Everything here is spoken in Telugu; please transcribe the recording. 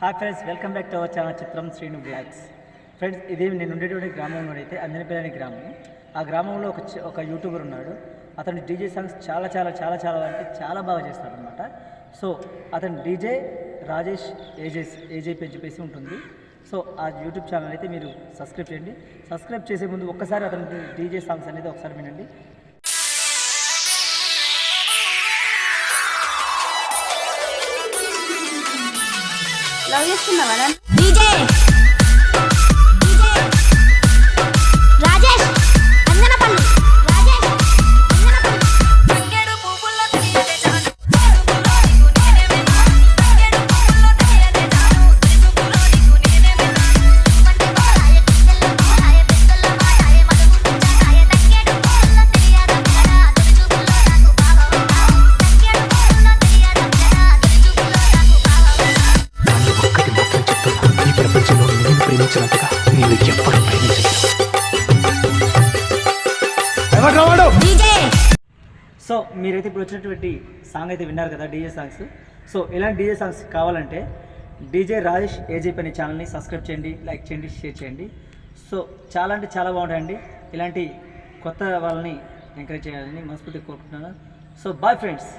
Hi friends welcome back to our channel Chitram Srinu blogs friends ఇది నేను ఉండేటువంటి గ్రామంలో అయితే అంజనపల్లి అనే గ్రామం. ఆ గ్రామంలో ఒక ఒక యూట్యూబర్ ఉన్నాడు. అతను డీజే సాంగ్స్ చాలా చాలా చాలా చాలా అంటే చాలా బాగా చేస్తాడనమాట సో అతను డీజే రాజేష్ ఏజేస్ ఏజేపీ అని చెప్పేసి ఉంటుంది. సో ఆ యూట్యూబ్ ఛానల్ అయితే మీరు సబ్స్క్రైబ్ చేయండి. సబ్స్క్రైబ్ చేసే ముందు ఒక్కసారి అతని డీజే సాంగ్స్ అనేది ఒకసారి వినండి. లవ్ చేస్తున్నావా నన్ను? డీజే రాజేష్ ప్రేమించినంతగా నేను ఎప్పుడు ప్రేమించలేదు. సో మీరైతే ఇప్పుడు వచ్చినటువంటి సాంగ్ అయితే విన్నారు కదా డీజే సాంగ్స్ సో ఇలాంటి డీజే సాంగ్స్ కావాలంటే డీజే రాజేష్ ఏజీపీ అనే ఛానల్ని సబ్స్క్రైబ్ చేయండి లైక్ చేయండి షేర్ చేయండి. సో చాలా అంటే చాలా బాగుంటాయండి. ఇలాంటి కొత్త వాళ్ళని ఎంకరేజ్ చేయాలని మనస్ఫూర్తిగా కోరుకుంటున్నాను. So bye friends